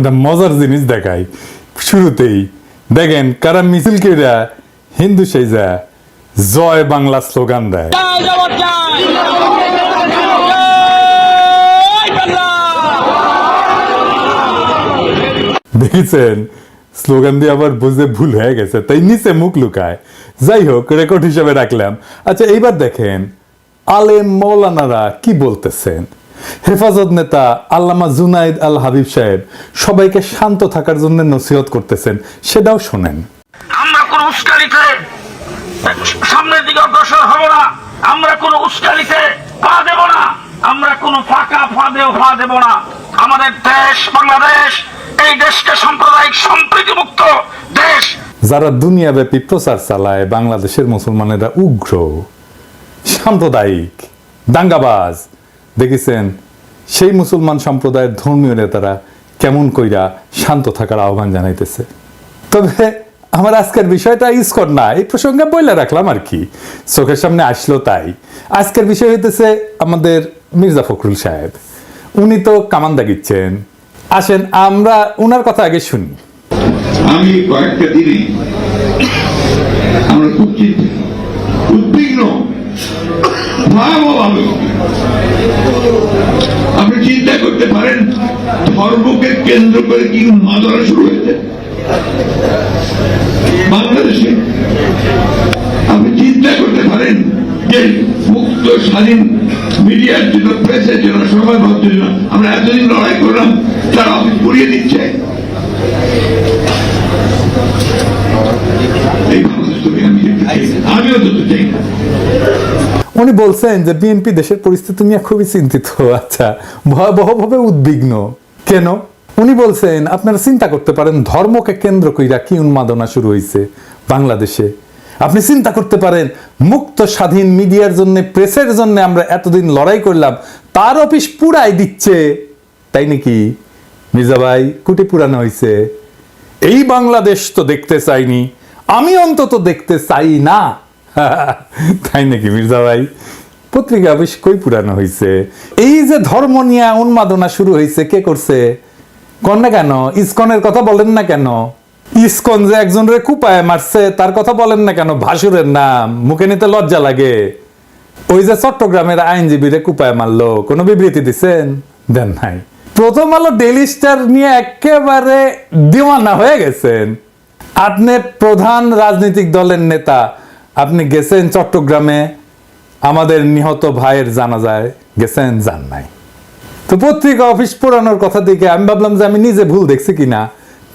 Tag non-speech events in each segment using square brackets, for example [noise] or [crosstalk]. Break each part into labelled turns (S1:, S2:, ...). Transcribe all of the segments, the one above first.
S1: একটা মজার জিনিস দেখাই। শুরুতেই, দেখেন কারা মিছিল কেরা হিন্দু সেজা, জয় বাংলা স্লোগান দেয়। দেখেছেন? স্লোগান দিয়ে আবার বুঝে ভুল হয়ে গেছে, তাই নিচে মুখ লুকায়। যাই হোক রেকর্ড হিসেবে রাখলাম। আচ্ছা এইবার দেখেন, আলেম মৌলানারা কি বলতেছেন? হেফাজত নেতা আল্লামা জুনাইদ আল হাবিব সাহেব সবাইকে শান্ত থাকার জন্য নসিহত করতেছেন সেটাও শোনেন।
S2: আমরা কোন উস্কানিতে সামনের দিকে অগ্রসর হব না আমরা কোন উস্কানিতে পা দেব না আমরা কোন ফাঁকা ফাঁদেও পা দেব না। আমাদের দেশ বাংলাদেশ এই দেশকে সাম্প্রদায়িক সম্প্রীতি মুক্ত দেশ।
S1: যারা দুনিয়াব্যাপী প্রচার চালায় বাংলাদেশের মুসলমানেরা উগ্র সাম্প্রদায়িক দাঙ্গাবাজ দেখেছেন, সেই মুসলমান সম্প্রদায়ের ধর্মীয় নেতারা কেমন কইরা শান্ত থাকার আহ্বান জানাইতেছে। তবে আমার আজকের বিষয়টা ইস্কর না, এই প্রসঙ্গে বইলে রাখলাম আর কি। চোখের সামনে আসলো তাই। আজকের বিষয় হইতেছে আমাদের মির্জা ফখরুল সাহেব। উনি তো কামান দাগিচ্ছেন। আসেন, আমরা উনার কথা আগে শুনি।
S3: আমি কয়েকটা দিনে আমরা খুব চিন্তিত উদ্বিগ্ন ভয়াবহভাবে আপনি চিন্তা করতে পারেন, ধর্মকে কেন্দ্র করে কি মাদরা শুরু হয়েছে? বাংলাদেশে। আপনি চিন্তা করতে পারেন যে মুক্ত, স্বাধীন মিডিয়ার জন্য, প্রেসের জন্য সংবাদপত্রের জন্য আমরা এতদিন লড়াই করলাম, তারা অফিস পুড়িয়ে দিচ্ছে।
S1: উনি বলছেন যে বিএনপি দেশের পরিস্থিতি নিয়ে খুবই চিন্তিত। আচ্ছা ভয়াবহভাবে উদ্বিগ্ন। কেন? উনি বলছেন, আপনারা চিন্তা করতে পারেন, ধর্মকে কেন্দ্র কইরা কি উন্মাদনা শুরু হয়েছে বাংলাদেশে? আপনি চিন্তা করতে পারেন, মুক্ত স্বাধীন মিডিয়ার জন্য, প্রেসের জন্য আমরা এতদিন লড়াই করলাম, তার অফিস পুরাই দিচ্ছে। তাই নাকি? মির্জা ভাই, কুটি পুরানো হয়েছে এই বাংলাদেশ তো দেখতে চাইনি, আমি অন্তত দেখতে চাই না। [laughs] তাই নাকি মির্জা ভাই? পত্রিকা বেশ কই পুরানো হয়েছে এই যে ধর্ম নিয়ে উন্মাদনা শুরু হয়েছে কে করছে? কন না কেন? ইস্কনের কথা বলেন না কেন? ইস্কন যে একজন রে কুপায় মারছে, তার কথা বলেন না কেন? ভাসুরের নাম, মুখে নিতে লজ্জা লাগে। ওই যে চট্টগ্রামের আইনজীবীরে কুপায় মারলো, কোনো বিবৃতি দিছেন? দেন নাই। প্রথম আলো ডেইলি স্টার নিয়ে একেবারে দিওয়ানা হয়ে গেছেন। আপনি প্রধান রাজনৈতিক দলের নেতা, আপনি গেছেন চট্টগ্রামে, আমাদের নিহত ভাইয়ের জানাজায় গেছেন যান নাই তো পত্রিকা অফিস পুরানোর কথা দেখে আমি ভাবলাম যে আমি নিজে ভুল দেখছি কিনা।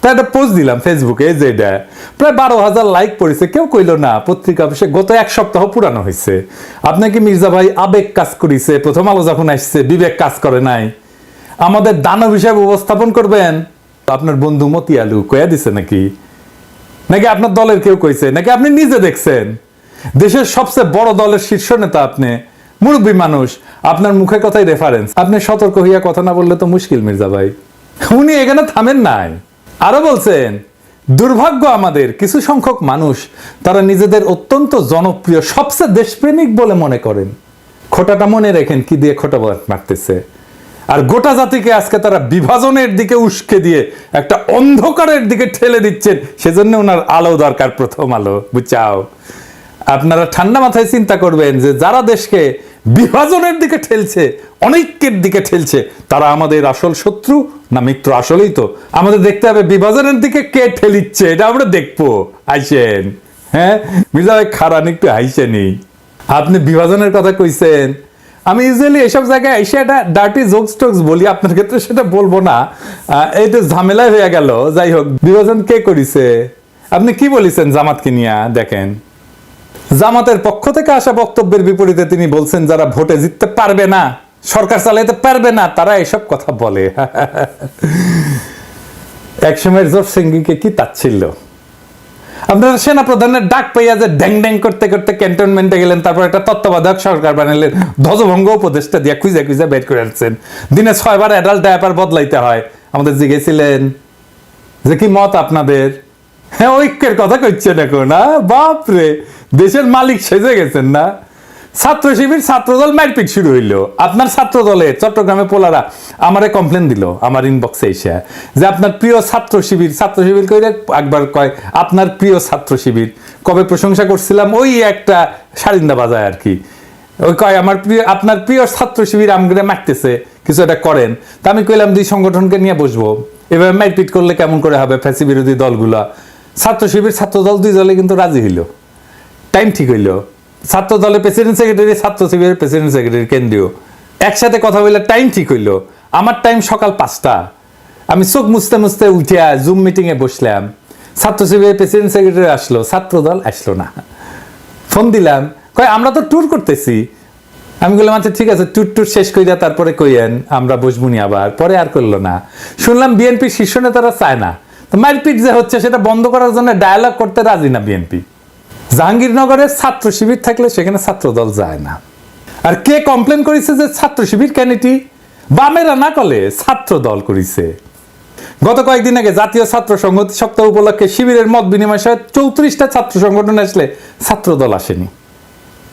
S1: তা একটা পোস্ট দিলাম ফেসবুকে যে এটা। প্রায় বারো হাজার লাইক পড়েছে, কেউ কইলো না, পত্রিকা অফিসে গত এক সপ্তাহ পুরানো হয়েছে আপনাকে মির্জা ভাই আবেগ কাজ করিছে প্রথম আলো যখন আসছে, বিবেক কাজ করে নাই। আমাদের দানব হিসাবে উপস্থাপন করবেন। আপনার বন্ধু মতি আলু কয়া দিছে নাকি? নাকি আপনার দলের কেউ কইছে? নাকি আপনি নিজে দেখছেন? দেশের সবচেয়ে বড় দলের শীর্ষ নেতা আপনি, মুরব্বী মানুষ, আপনার মুখে কথাই রেফারেন্স আপনি সতর্ক হইয়া কথা না বললে তো মুশকিল, মির্জা ভাই। উনি এখানে থামেন নাই। আরও বলছেন, দুর্ভাগ্য আমাদের কিছু সংখ্যক মানুষ, তারা নিজেদের অত্যন্ত জনপ্রিয়, সবচেয়ে দেশপ্রেমিক বলে মনে করেন। খোটাটা মনে রেখেন কি দিয়ে খোটা মারতেছে। আর গোটা জাতিকে আজকে তারা বিভাজনের দিকে উস্কে দিয়ে একটা অন্ধকারের দিকে ঠেলে দিচ্ছেন, সেজন্য ওনার আলো দরকার প্রথম আলো। বুঝাও। আপনারা ঠান্ডা মাথায় চিন্তা করবেন যে যারা দেশকে বিভাজনের দিকে ঠেলছে, অনৈক্যের দিকে ঠেলছে, তারা আমাদের আসল শত্রু না মিত্র? আসলেই তো। আমাদের দেখতে হবে বিভাজনের দিকে কে ঠেলিচ্ছে, এটা আমরা দেখব। আইসেন। হ্যাঁ? মির্জা ভাই খারান, একটু আইসেনি আপনি বিভাজনের কথা কইছেন। আমি ইউজুয়ালি এসব জায়গায় এসে একটা ডার্টি জোকস টোকস বলি, আপনার ক্ষেত্রে সেটা বলব না। এই তো ঝামেলা হয়ে গেল, যাই হোক, বিভাজন কে করিছে? আপনি কি বলেছেন জামাতকে নিয়ে? দেখেন। জামাতের পক্ষ থেকে আসা বক্তব্যের বিপরীতে তিনি বলছেন, যারা ভোটে জিততে পারবে না, সরকার চালাইতে পারবে না, তারা এসব কথা বলে। [laughs] একসময়ের জোর সিঙ্গিকে কি তাচ্ছিল্য? আপনারা সেনা প্রধানের ডাক পাইয়া যে ড্যাং ড্যাং করতে করতে ক্যান্টনমেন্টে গেলেন, তারপর একটা তত্ত্বাবধায়ক সরকার বানালেন ধ্বজভঙ্গ উপদেশটা দিয়ে খুঁজে খুঁজে বের করে আসছেন দিনে ছয়বার অ্যাডাল্ট ডায়াপার বদলাইতে হয়। আমাদের জিগেছিলেন যে কি মত আপনাদের? হ্যাঁ ঐক্যের কথা কইছেন এখন না বাপরে! দেশের মালিক সেজে গেছেন না? ছাত্র শিবির, ছাত্রদল মারপিট শুরু হইল। আপনার ছাত্র দলে চট্টগ্রামে পোলারা আমারে কমপ্লেন দিল, আমার ইনবক্সে এসে, যে আপনার প্রিয় ছাত্র শিবির ছাত্র শিবির কইলে একবার কয়, আপনার প্রিয় ছাত্র শিবির, কবে প্রশংসা করছিলাম? ওই একটা সারিন্দা বাজায় আর কি। ওই কয়, আমার প্রিয়, আপনার প্রিয় ছাত্র শিবির আমগরে মারতেছে, কিছু একটা করেন। তা আমি কইলাম, দুই সংগঠনকে নিয়ে বসবো। এভাবে মারপিট করলে কেমন করে হবে ফ্যাসি বিরোধী দলগুলা? ছাত্র শিবির ছাত্র দল দুই দলে কিন্তু রাজি হইল। টাইম ঠিক হইল। ছাত্র দলের প্রেসিডেন্ট সেক্রেটারি ছাত্র শিবিরের প্রেসিডেন্ট সেক্রেটারি কেন্দ্রীয়। একসাথে কথা বললে টাইম ঠিক হইল। আমার টাইম সকাল পাঁচটা। আমি চোখ মুছতে মুছতে উঠিয়া জুম মিটিং এ বসলাম। ছাত্র শিবিরের প্রেসিডেন্ট সেক্রেটারি আসলো ছাত্র দল আসলো না। ফোন দিলাম, কয়, আমরা তো ট্যুর করতেছি। আমি বললাম আচ্ছা ঠিক আছে ট্যুর ট্যুর শেষ কইরা তারপরে কইয়েন, আমরা বসবুনি আবার। পরে আর করল না। শুনলাম বিএনপির শীর্ষ নেতারা চায় না। তো মারপিট যে হচ্ছে, সেটা বন্ধ করার জন্য ডায়ালগ করতে রাজি না বিএনপি জাহাঙ্গীরনগরে ছাত্র শিবির থাকলে সেখানে ছাত্র দল যায় না। আর কে কমপ্লেন করেছে যে ছাত্র শিবির কেন এটি? বামেরা না কলে ছাত্র দল করেছে। গত কয়েকদিন আগে জাতীয় ছাত্র সংহতি সপ্তাহ উপলক্ষে শিবিরের মত বিনিময় সহ চৌত্রিশটা ছাত্র সংগঠন আসলে ছাত্র দল আসেনি।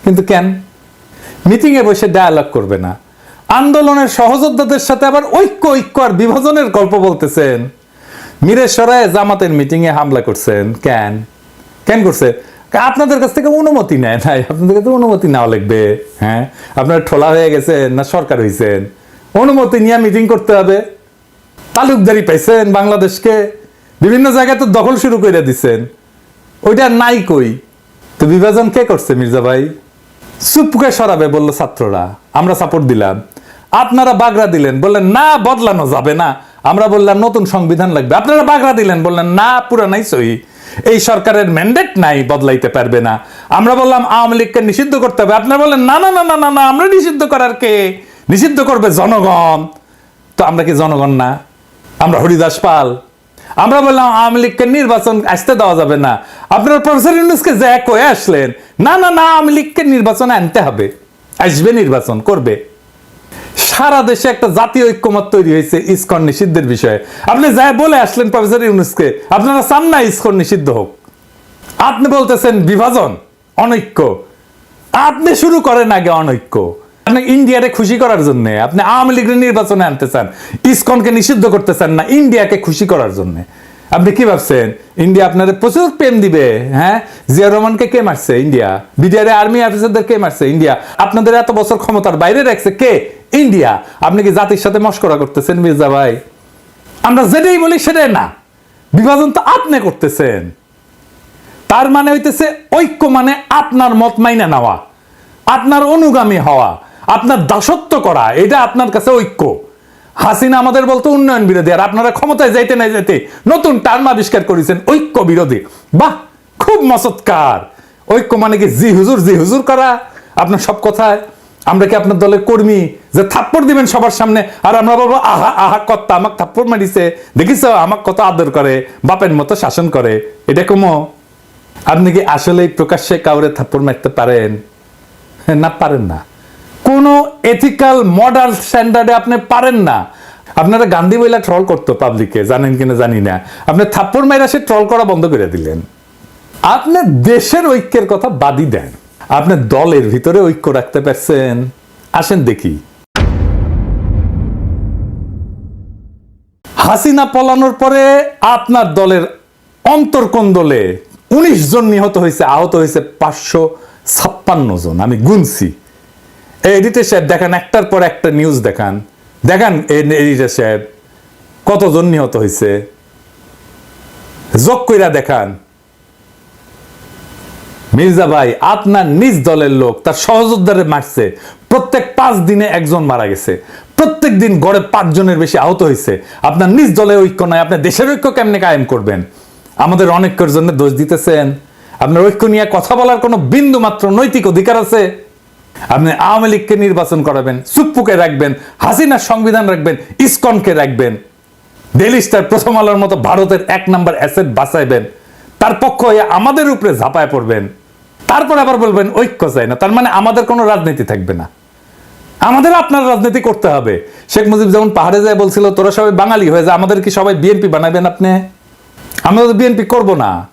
S1: কিন্তু কেন? মিটিং এ বসে ডায়ালগ করবে না। আন্দোলনের সহযোদ্ধাদের সাথে আবার ঐক্য ঐক্য আর বিভাজনের গল্প বলতেছেন। মিরেশ্বরায় জামাতের মিটিং এ হামলা করছেন। কেন? কেন করছে? আপনাদের কাছ থেকে অনুমতি নেয় নাই। আপনাদের কাছে অনুমতি নেওয়া লাগবে। হ্যাঁ? আপনারা ঠোলা হয়ে গেছেন না সরকার হয়েছেন অনুমতি নিয়ে মিটিং করতে হবে। তালুকদারি পাইছেন বাংলাদেশকে। বিভিন্ন জায়গায় তো দখল শুরু করে দিচ্ছেন ওইটা নাই কই? তো বিভাজন কে করছে মির্জা ভাই? চুপকে সরাবে বলল ছাত্ররা। আমরা সাপোর্ট দিলাম। আপনারা বাগড়া দিলেন। বললেন, না, বদলানো যাবে না। আমরা বললাম, নতুন সংবিধান লাগবে। আপনারা বাগড়া দিলেন। বললেন, না পুরানাই সহি এই সরকারের ম্যান্ডেট নাই, বদলাইতে পারবে না। আমরা বললাম, আওয়ামী লীগকে নিষিদ্ধ করতে হবে। আপনারা বললেন, না না না না না না, আমরা নিষিদ্ধ করার কে? নিষিদ্ধ করবে জনগণ। তো আমরা কি জনগণ না? আমরা হরিদাস পাল। আমরা বললাম, আওয়ামী লীগকে নির্বাচন আসতে দেওয়া যাবে না। আপনার প্রফেসর ইউনুসকে যে কয়ে আসলেন, না না না, আওয়ামী লীগকে নির্বাচনে আনতে হবে। আসবে নির্বাচন, করবে। সারা দেশে একটা জাতীয় ঐক্যমত তৈরি হয়েছে ইসকন নিষিদ্ধের বিষয়ে। আপনি যা বলে আসলেন প্রফেসর ইউনুসকে, আপনারা চান না ইসকন নিষিদ্ধ হোক। আপনি বলতেছেন বিভাজন, অনৈক্য। আপনি শুরু করেন আগে অনৈক্য। আপনি ইন্ডিয়ারে খুশি করার জন্য, আপনি আওয়ামী লীগের নির্বাচনে আনতে চান, ইসকনকে নিষিদ্ধ করতে চান না, ইন্ডিয়াকে খুশি করার জন্য। আপনি কি ভাবছেন? ইন্ডিয়া আপনাদের প্রচুর প্রেম দিবে হ্যাঁ? জিয়া রহমানকে কে মারছে? ইন্ডিয়া। বিডিআর আর্মি অফিসারদের কে মারছে? ইন্ডিয়া। আপনাদের এত বছর ক্ষমতার বাইরে রাখছে কে? ইন্ডিয়া। আপনি কি জাতির সাথে মস্করা করতেছেন মির্জা ভাই? আমরা যেটাই বলি সেটাই না। বিভাজন তো আপনি করতেছেন। তার মানে হইতেছে ঐক্য মানে আপনার মত মাইনা নেওয়া, আপনার অনুগামী হওয়া, আপনার দাসত্ব করা, এটা আপনার কাছে ঐক্য। হাসিনা আমাদের বলতো উন্নয়ন বিরোধী, আর আপনারা ক্ষমতায় যাইতে না যাইতে নতুন টার্ম আবিষ্কার করেছেন ঐক্য বিরোধী। বাহ, খুব মসৎকার ঐক্য মানে কি জি হুজুর জি হুজুর করা? আপনার সব কথায় আমরা কি আপনার দলের কর্মী? যে থাপ্পড় দিবেন সবার সামনে, আর আমরা বলব, আহা আহা, কত্তা, আমাকে থাপ্পড় মারিছে। দেখিস আমাকে কত আদর করে, বাপের মতো শাসন করে। এটা কমো আপনি কি আসলেই প্রকাশ্যে কাউরে থাপ্পড় মারতে পারেন? না পারেন না। কোন এথিক্যাল মডার্ন স্ট্যান্ডার্ডে আপনি পারেন না। আপনারা গান্ধী বইলা ট্রল করতো পাবলিকে জানেন কিনা জানি না। আপনি থাপ্পড় মাইরা সে ট্রল করা বন্ধ করে দিলেন। আপনি দেশের ঐক্যের কথা বাদই দেন। আপনি দলের ভিতরে ঐক্য রাখতে পারছেন। আসেন দেখি। হাসিনা পলানোর পরে আপনার দলের অন্তর্কন্দলে উনিশ জন নিহত হয়েছে, আহত হয়েছে পাঁচশো ছাপ্পান্ন জন। আমি গুনছি। এডিটর সাহেব দেখান, একটার পর একটা নিউজ দেখান। দেখান এডিটর সাহেব কতজন নিহত হয়েছে। যোগ কইরা দেখান। মির্জা ভাই, আপনার নিজ দলের লোক, তার সহযোদ্ধারে মারছে। প্রত্যেক পাঁচ দিনে একজন মারা গেছে। প্রত্যেক দিন গড়ে পাঁচজনের বেশি আহত হয়েছে। আপনার নিজ দলের ঐক্য নয় আপনি দেশের ঐক্য কেমনে কায়েম করবেন? আমাদের অনেকের জন্য দোষ দিতেছেন। আপনার ঐক্য নিয়ে কথা বলার কোনো বিন্দু মাত্র নৈতিক অধিকার আছে? আপনি আওয়ামী লীগকে নির্বাচন করাবেন, সুপ্পুকে রাখবেন, হাসিনার সংবিধান রাখবেন, ইসকনকে রাখবেন। ডেলি স্টার প্রথম আলোর মতো ভারতের এক নাম্বার অ্যাসেট বাঁচাইবেন তার পক্ষ হয়ে আমাদের উপরে ঝাঁপায় পড়বেন। তারপর আবার বলবেন, ঐক্য চাই না। তার মানে আমাদের কোনো রাজনীতি থাকবে না। আমাদের আপনার রাজনীতি করতে হবে। শেখ মুজিব যেমন পাহাড়ে যায় বলছিল, তোরা সবাই বাঙালি হয়ে যায় আমাদের কি সবাই বিএনপি বানাবেন আপনি? আমরা তো বিএনপি করব না।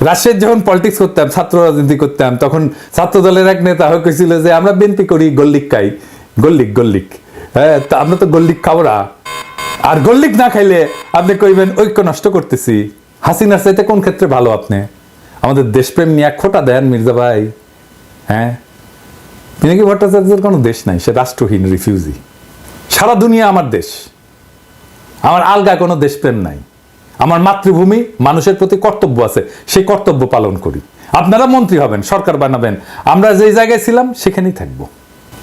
S1: রাজশাহীর যখন পলিটিক্স করতাম, ছাত্র রাজনীতি করতাম, তখন ছাত্র দলের এক নেতা হয়ে কইছিল যে, আমরা বিএনপি করি, গল্লিক খাই। গল্লিক গল্লিক। হ্যাঁ তা আমরা তো গল্লিক খাব না। আর গল্লিক না খাইলে আপনি কইবেন, ঐক্য নষ্ট করতেছি। হাসিনার চাইতে কোন ক্ষেত্রে ভালো আপনি? আমাদের দেশপ্রেম নিয়ে খোটা দেন মির্জা ভাই। হ্যাঁ? পিনাকি ভট্টাচার্যের কোনো দেশ নাই? সে রাষ্ট্রহীন রিফিউজি সারা দুনিয়া আমার দেশ। আমার আলগা কোনো দেশপ্রেম নাই। আমার মাতৃভূমি মানুষের প্রতি কর্তব্য আছে, সেই কর্তব্য পালন করি। আপনারা মন্ত্রী হবেন, সরকার বানাবেন। আমরা যেই জায়গায় ছিলাম, সেখানেই থাকব।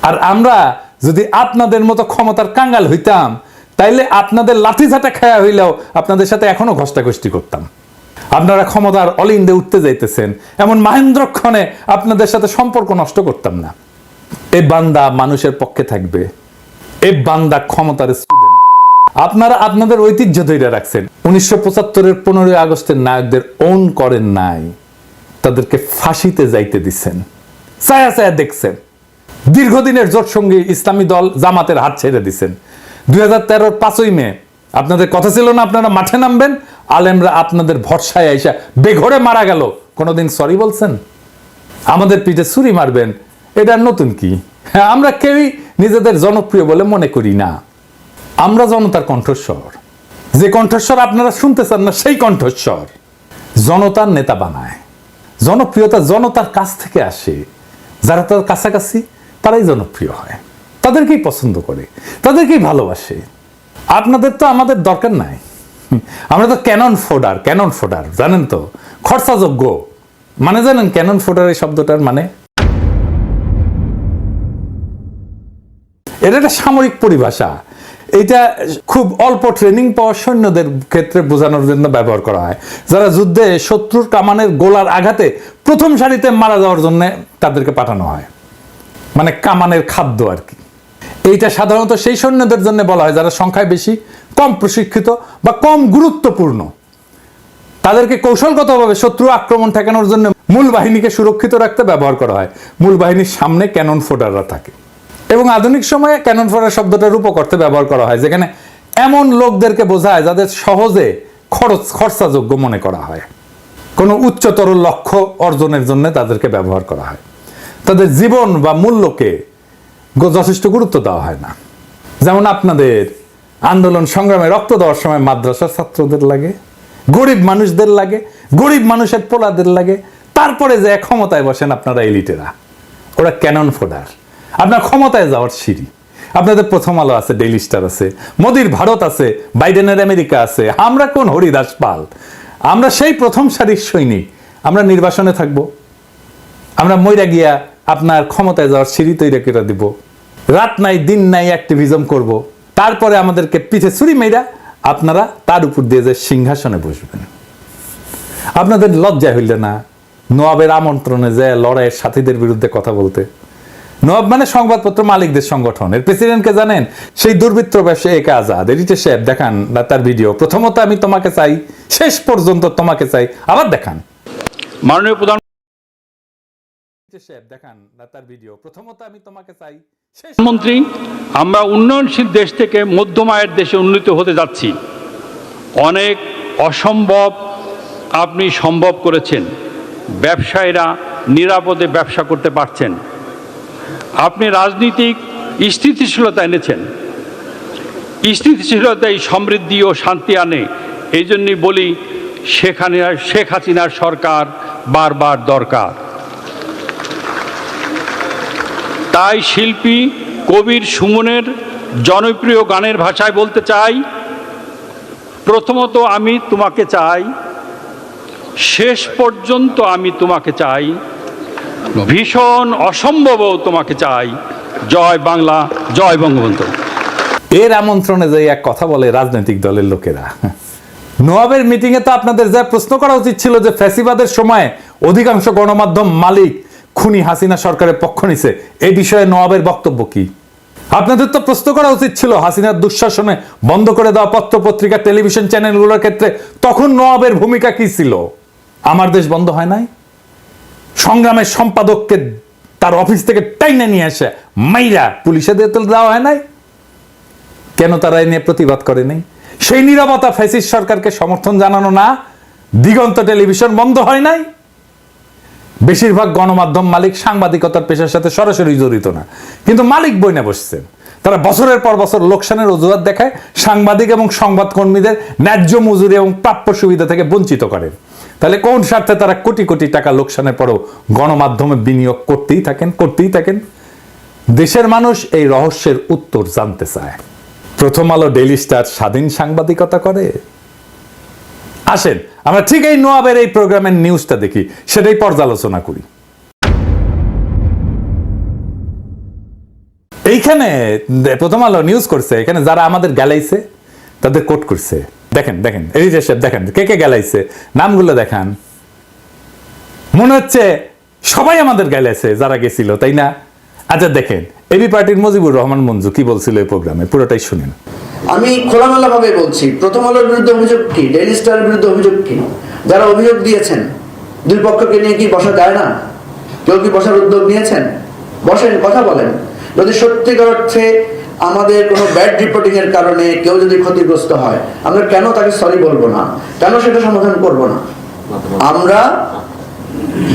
S1: আর আমরা যদি আপনাদের মতো ক্ষমতার কাঙ্গাল হইতাম, তাইলে আপনাদের লাঠি ঝাঁটা খায়া হইলেও আপনাদের সাথে এখনও ঘষ্টাঘষ্টি করতাম। আপনারা ক্ষমতার অলিন্দে উঠতে যাইতেছেন। এমন মাহেন্দ্রক্ষণে আপনাদের সাথে সম্পর্ক নষ্ট করতাম না। এই বান্দা মানুষের পক্ষে থাকবে। এই বান্দা ক্ষমতার আপনারা আপনাদের ঐতিহ্য ধরে রাখছেন। উনিশশো পঁচাত্তরের পনেরোই আগস্টের নায়কদের ওন করেন নাই। তাদেরকে ফাঁসিতে যাইতে দিচ্ছেন ছায়া ছায়া দেখছেন। দীর্ঘদিনের জোট সঙ্গী ইসলামী দল জামাতের হাত ছেড়ে দিচ্ছেন দুই হাজার তেরোর পাঁচই মে। আপনাদের কথা ছিল না, আপনারা মাঠে নামবেন। আলেমরা আপনাদের ভরসায় আইসা বেঘরে মারা গেল। কোনোদিন সরি বলছেন? আমাদের পিঠে ছুরি মারবেন। এটা নতুন কি? হ্যাঁ আমরা কেউই নিজেদের জনপ্রিয় বলে মনে করি না। আমরা জনতার কণ্ঠস্বর। যে কণ্ঠস্বর আপনারা শুনতে চান না, সেই কণ্ঠস্বর। জনতার নেতা বানায়। জনপ্রিয়তা জনতার কাছ থেকে আসে। যারা তার কাছাকাছি, তারাই জনপ্রিয় হয়। তাদেরকেই পছন্দ করে। তাদেরকেই ভালোবাসে। আপনাদের তো আমাদের দরকার নাই। আমরা তো ক্যানন ফোডার ক্যানন ফোডার, জানেন তো? খরচাযোগ্য। মানে জানেন ক্যানন ফোডার এই শব্দটার মানে? এটা একটা সামরিক পরিভাষা। এটা খুব অল্প ট্রেনিং পাওয়া সৈন্যদের ক্ষেত্রে বোঝানোর জন্য ব্যবহার করা হয়। যারা যুদ্ধে শত্রুর কামানের গোলার আঘাতে প্রথম সারিতে মারা যাওয়ার জন্য তাদেরকে পাঠানো হয়। মানে কামানের খাদ্য আর কি। এইটা সাধারণত সেই সৈন্যদের জন্য বলা হয়, যারা সংখ্যায় বেশি প্রশিক্ষিত বা কম গুরুত্বপূর্ণ। তাদেরকে কৌশলগতভাবে শত্রু আক্রমণ ঠেকানোর জন্য মূল বাহিনীকে সুরক্ষিত রাখতে ব্যবহার করা হয়। মূল বাহিনীর সামনে ক্যানন ফোটাররা থাকে। এবং আধুনিক সময়ে ক্যানন ফোটার শব্দটা রূপক অর্থে ব্যবহার করা হয়, যেখানে এমন লোকদেরকে বোঝায় যাদের সহজে খরচ খরচাযোগ্য মনে করা হয়। কোনো উচ্চতর লক্ষ্য অর্জনের জন্য তাদেরকে ব্যবহার করা হয়। তাদের জীবন বা মূল্যকে যথেষ্ট গুরুত্ব দেওয়া হয় না। যেমন আপনাদের আন্দোলন সংগ্রামে রক্ত দেওয়ার সময় মাদ্রাসার ছাত্রদের লাগে, গরিব মানুষদের লাগে, গরিব মানুষের পোলাদের লাগে, তারপরে যে ক্ষমতায় বসেন আপনারা এলিটেরা। ওরা ক্যানন ফোডার। আপনার ক্ষমতায় যাওয়ার সিঁড়ি। আপনাদের প্রথম আলো আছে, ডেইলি স্টার আছে, মোদির ভারত আছে, বাইডেনের আমেরিকা আছে, আমরা কোন হরিদাস পাল? আমরা সেই প্রথম সারির সৈনিক। আমরা নির্বাসনে থাকব। আমরা মইরা গিয়া আপনার ক্ষমতায় যাওয়ার সিঁড়ি তৈরি করে দিব। রাত নাই, দিন নাই অ্যাক্টিভিজম করব। তারপরে আমাদেরকে পিঠে ছুরি মেয়েরা আপনারা তার উপর দিয়ে যে সিংহাসনে বসবেন। আপনাদের লজ্জা হইল না? নোয়াবের আমন্ত্রণে যে লড়াইয়ের সাথীদের বিরুদ্ধে কথা বলতে। নোয়াব মানে সংবাদপত্র মালিকদের সংগঠন। এর প্রেসিডেন্টকে জানেন? সেই দুর্বৃত্ত ব্যবসায়ী একে আজাদ। এডিটর সাহেব, দেখান না তার ভিডিও। প্রথমত আমি তোমাকে চাই, শেষ পর্যন্ত তোমাকে চাই। আবার দেখান।
S4: মাননীয় প্রধান
S1: সাহেব দেখান তার ভিডিও প্রথমত আমি তোমাকে চাই
S4: মন্ত্রী আমরা উন্নয়নশীল দেশ থেকে মধ্যম আয়ের দেশে উন্নীত হতে যাচ্ছি। অনেক অসম্ভব আপনি সম্ভব করেছেন। ব্যবসায়ীরা নিরাপদে ব্যবসা করতে পারছেন। আপনি রাজনীতিক স্থিতিশীলতা এনেছেন। স্থিতিশীলতাই সমৃদ্ধি ও শান্তি আনে। এই বলি সেখানে শেখ হাসিনার সরকার বারবার দরকার। তাই শিল্পী কবির সুমনের জনপ্রিয় গানের ভাষায় বলতে চাই, প্রথমত আমি তোমাকে চাই, শেষ পর্যন্ত আমি তোমাকে চাই, ভীষণ অসম্ভবও তোমাকে চাই। জয় বাংলা, জয় বঙ্গবন্ধু।
S1: এর আমন্ত্রণে যে এক কথা বলে রাজনৈতিক দলের লোকেরা। নোয়াবের মিটিং এ তো আপনাদের যা প্রশ্ন করা উচিত ছিল যে ফ্যাসিবাদের সময় অধিকাংশ গণমাধ্যম মালিক খুনি হাসিনা সরকারের পক্ষ নিছে। এই বিষয়ে নোয়াবের বক্তব্য কি? আপনাদের তো প্রশ্ন করা উচিত ছিল, হাসিনার দুঃশাসনে বন্ধ করে দেওয়া পত্র পত্রিকা টেলিভিশন চ্যানেলগুলোর ক্ষেত্রে তখন নোয়াবের ভূমিকা কি ছিল? আমার দেশ বন্ধ হয় নাই? সংগ্রামের সম্পাদককে তার অফিস থেকে টাইনে নিয়ে আসে মাইরা পুলিশে দিয়ে দেওয়া হয় নাই? কেন তারা এ নিয়ে প্রতিবাদ করে নাই? সেই নিরবতা ফ্যাসিস্ট সরকারকে সমর্থন জানানো না? দিগন্ত টেলিভিশন বন্ধ হয় নাই? বেশিরভাগ গণমাধ্যম মালিক সাংবাদিকতার পেশার সাথে সরাসরি জড়িত না। কিন্তু মালিক বইনে বসছেন তারা বছরের পর বছর লোকসানের অজুহাত দেখায়, সাংবাদিক এবং সংবাদকর্মীদের ন্যায্য মজুরি এবং প্রাপ্য সুবিধা থেকে বঞ্চিত করেন তাহলে কোন স্বার্থে তারা কোটি কোটি টাকা লোকসানের পরও গণমাধ্যমে বিনিয়োগ করতেই থাকেন করতেই থাকেন? দেশের মানুষ এই রহস্যের উত্তর জানতে চায়। প্রথম আলো ডেইলি স্টার স্বাধীন সাংবাদিকতা করে। আসেন, আমরা ঠিক এই নোয়াবের এই প্রোগ্রামের নিউজটা দেখি, সেটাই পর্যালোচনা করি। এইখানে প্রথম আলো নিউজ করছে, এখানে যারা আমাদের গেলাইছে, তাদের কোট করছে। দেখেন দেখেন এডিটর সাহেব, দেখেন, কে কে গেলাইছে, নামগুলো দেখান। মনে হচ্ছে সবাই আমাদের গেলাইছে, যারা গেছিল, তাই না? আচ্ছা দেখেন এবি পার্টির মজিবুর রহমান মঞ্জু কি বলছিল এই প্রোগ্রামে? পুরোটাই শুনেন।
S5: আমি খোলামেলা ভাবে বলছি, প্রথম আলোর বিরুদ্ধে অভিযোগ কি? ডেইলি স্টারের বিরুদ্ধে অভিযোগ কি? যারা অভিযোগ দিয়েছেন, দুই পক্ষকে নিয়ে কি বসা যায় না? কেউ কি বসার উদ্যোগ নিয়েছেন? বসেন, কথা বলেন। যদি সত্যিকার অর্থে আমাদের কোনো ব্যাড রিপোর্টিং এর কারণে কেউ যদি ক্ষতিগ্রস্ত হয়, আমরা কেন তাকে সরি বলব না? কেন সেটা সমাধান করব না? আমরা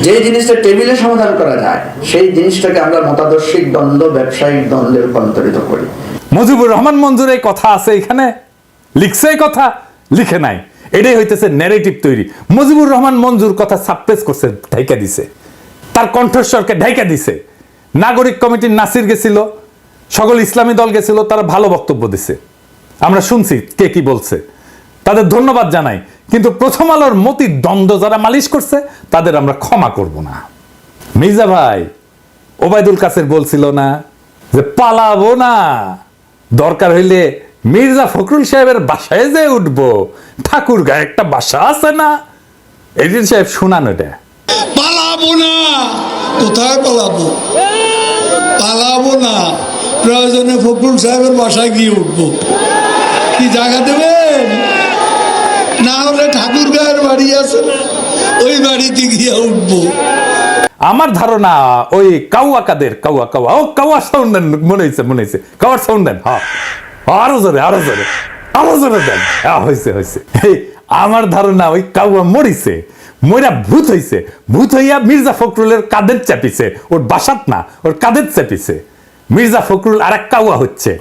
S5: যে জিনিসটা টেবিলে সমাধান করা যায়, সেই জিনিসটাকে আমরা মতাদর্শিক দ্বন্দ্ব, ব্যবসায়িক দ্বন্দ্বে রূপান্তরিত করি।
S1: মুজিবুর রহমান মঞ্জুর এই কথা আছে এখানে। লিখছে কথা, লিখে নাই। এটাই হইতেছে ন্যারেটিভ তৈরি। মুজিবুর রহমান মঞ্জুর কথা সাপ্রেস করছে, ঢাইকা দিছে। তার কণ্ঠস্বরকে ঢাইকা দিছে। নাগরিক কমিটির নাসির গেছিল, সকল ইসলামী দল গেছিল, তারা ভালো বক্তব্য দিছে। আমরা শুনছি কে কি বলছে। তাদের ধন্যবাদ জানাই। কিন্তু প্রথম আলোর মতির দ্বন্দ্ব যারা মালিশ করছে, তাদের আমরা ক্ষমা করব না। মির্জা ভাই, ওবায়দুল কাসের বলছিল না যে পালাবো না। দরকার হইলে মির্জা ফখরুল সাহেবের বাসায় যে উঠবো, ঠাকুর গায়ে একটা বাসা আছে না? এদিন সাহেব শোনান এটা
S6: পালাবো না, কোথায় পালাবো? পালাবো না, প্রয়োজনে ফখরুল সাহেবের বাসায় গিয়ে উঠবো। কি জায়গা দেবেন? না হলে ঠাকুর গায়ের বাড়ি আছে ওই বাড়িতে গিয়ে উঠবো।
S1: আমার ধারণা ওই কাউয়া কাদের কাউয়া কাউয়া ও কাউয়া সাউন্ড দেন মনে হয়েছে মনে হয়েছে কাউয়ার সাউন্ড দেন হ্যাঁ। আরও জোরে আরও জোরে আরও জোরে দেন। হ্যাঁ, হয়েছে হয়েছে আমার ধারণা ওই কাউয়া মরিছে মইরা ভূত হইছে। ভূত হইয়া মির্জা ফখরুলের কাদের চাপিছে? ওর বাসাত না ওর কাদের চাপিছে? মির্জা ফখরুল আর এক কাউয়া হচ্ছে।